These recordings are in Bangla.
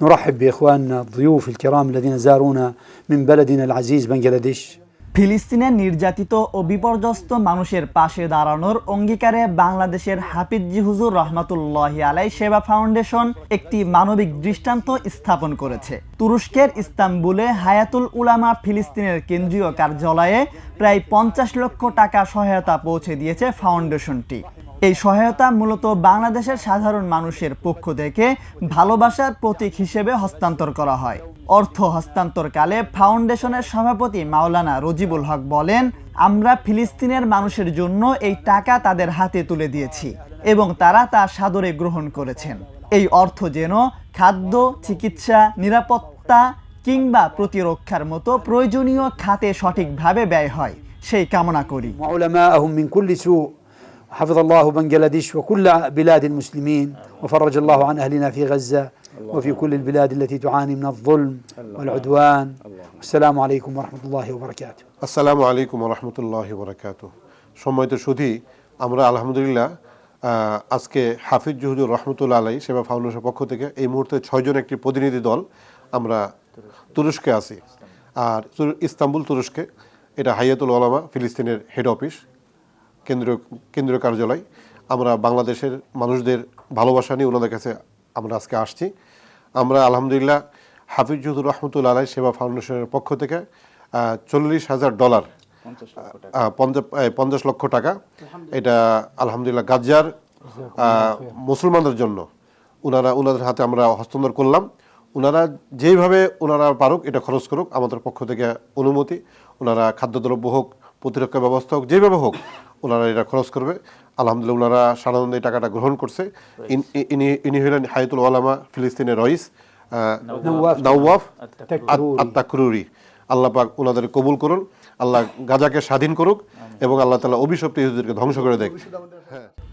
نرحب باخواننا الضيوف الكرام الذين زارونا من بلدنا العزيز بنغلاديش ফিলিস্তিনের নির্যাতিত ও বিপর্যস্ত মানুষের পাশে দাঁড়ানোর অঙ্গীকারে বাংলাদেশের হাফিজি হুজুর রহমাতুল্লাহ আলাই সেবা ফাউন্ডেশন একটি মানবিক দৃষ্টান্ত স্থাপন করেছে তুরস্কের ইস্তাম্বুলে হায়াতুল উলামা ফিলিস্তিনের কেন্দ্রীয় কার্যালয়ে প্রায় পঞ্চাশ লক্ষ টাকা সহায়তা পৌঁছে দিয়েছে ফাউন্ডেশনটি এই সহায়তা মূলত বাংলাদেশের সাধারণ মানুষের পক্ষ থেকে ভালোবাসার প্রতীক হিসেবে হস্তান্তর করা হয়। অর্থ হস্তান্তরকালে ফাউন্ডেশনের সভাপতি মাওলানা রজিবুল হক বলেন, আমরা ফিলিস্তিনের মানুষের জন্য এই টাকা তাদের হাতে তুলে দিয়েছি এবং তারা তা সাদরে গ্রহণ করেছেন। এই অর্থ যেন খাদ্য, চিকিৎসা, নিরাপত্তা কিংবা প্রতিরক্ষার মতো প্রয়োজনীয় খাতে সঠিকভাবে ব্যয় হয়। সেই কামনা করি। حفظ الله بنغلاديش وكل بلاد المسلمين وفرج الله عن اهلنا في غزه وفي كل البلاد التي تعاني من الظلم والعدوان والسلام عليكم ورحمه الله وبركاته আসসালামু আলাইকুম রহমতুল্লাহ বরাকাত সম্মানিত সুধী আমরা আলহামদুলিল্লাহ আহ, আজকে হাফিজ জহুদুর রহমতুল্লাহ আলাই সেবা ফাউন্ডেশনের পক্ষ থেকে এই মুহূর্তে ছয়জন একটি প্রতিনিধি দল আমরা তুরস্কে আছি আর তুর- ইস্তাম্বুল তুরস্কে এটা হাইয়াতুল ওলামা ফিলিস্তিনের হেড অফিস কেন্দ্রীয় কেন্দ্রীয় কার্যালয়। আমরা বাংলাদেশের মানুষদের ভালোবাসা নিয়ে ওনাদের কাছে আমরা আজকে আসছি। আমরা আলহামদুলিল্লাহ হাফিজ জহুদুর রহমতুল্লাহ আলাই সেবা ফাউন্ডেশনের পক্ষ থেকে চল্লিশ হাজার ডলার পঞ্চাশ লক্ষ টাকা। এটা আলহামদুলিল্লাহ গাজ্জার মুসলমানদের জন্য। ওনারা ওনাদের হাতে আমরা হস্তান্তর করলাম। ওনারা যেইভাবে ওনারা পারুক এটা খরচ করুক। আমাদের পক্ষ থেকে অনুমতি। ওনারা খাদ্যদ্রব্য হোক প্রতিরক্ষা ব্যবস্থা হোক যেভাবে হোক ওনারা এটা খরচ করবে। আলহামদুলিল্লাহ ওনারা সাধারণত এই টাকাটা গ্রহণ করছে। ইন- ইনি ইনি হলেন হায়াতুল ওলামা ফিলিস্তিনের রইস নওয়াফ আত্মাকরুরি আল্লাহ পাক ওনাদের কবুল করুন, আল্লাহ গাজাকে স্বাধীন করুক এবং আল্লাহ তালা অভিশপ্ত ইহুদিদেরকে ধ্বংস করে দেখ।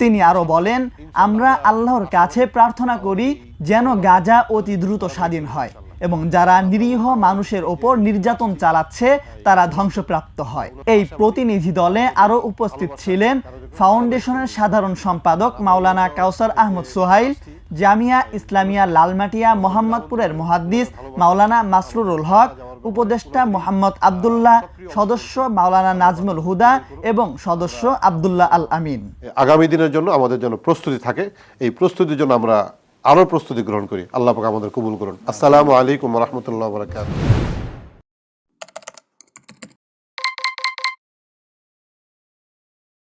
তিনি আরও বলেন, আমরা আল্লাহর কাছে প্রার্থনা করি যেন গাজা অতি দ্রুত স্বাধীন হয় এবং যারা নিরীহ মানুষের ওপর নির্যাতন চালাচ্ছে, তারা ধ্বংসপ্রাপ্ত হয়। এই প্রতিনিধি দলে আরও উপস্থিত ছিলেন ফাউন্ডেশনের সাধারণ সম্পাদক মাওলানা কাউসার আহমদ সোহাইল, জামিয়া ইসলামিয়া লালমাটিয়া মোহাম্মদপুরের মুহাদ্দিস মাওলানা মাসরুরুল হক উপদেষ্টা মোহাম্মদ আবদুল্লাহ, সদস্য মাওলানা নাজমুল হুদা এবং সদস্য আবদুল্লাহ আল আমিন। আগামী দিনের জন্য আমাদের জন্য প্রস্তুতি থাকে। এই প্রস্তুতির জন্য আমরা আরও প্রস্তুতি গ্রহণ করি। আল্লাহ পাক আমাদের কবুল করুন। আসসালামু আলাইকুম রহমতুল্লাহ বরাকাত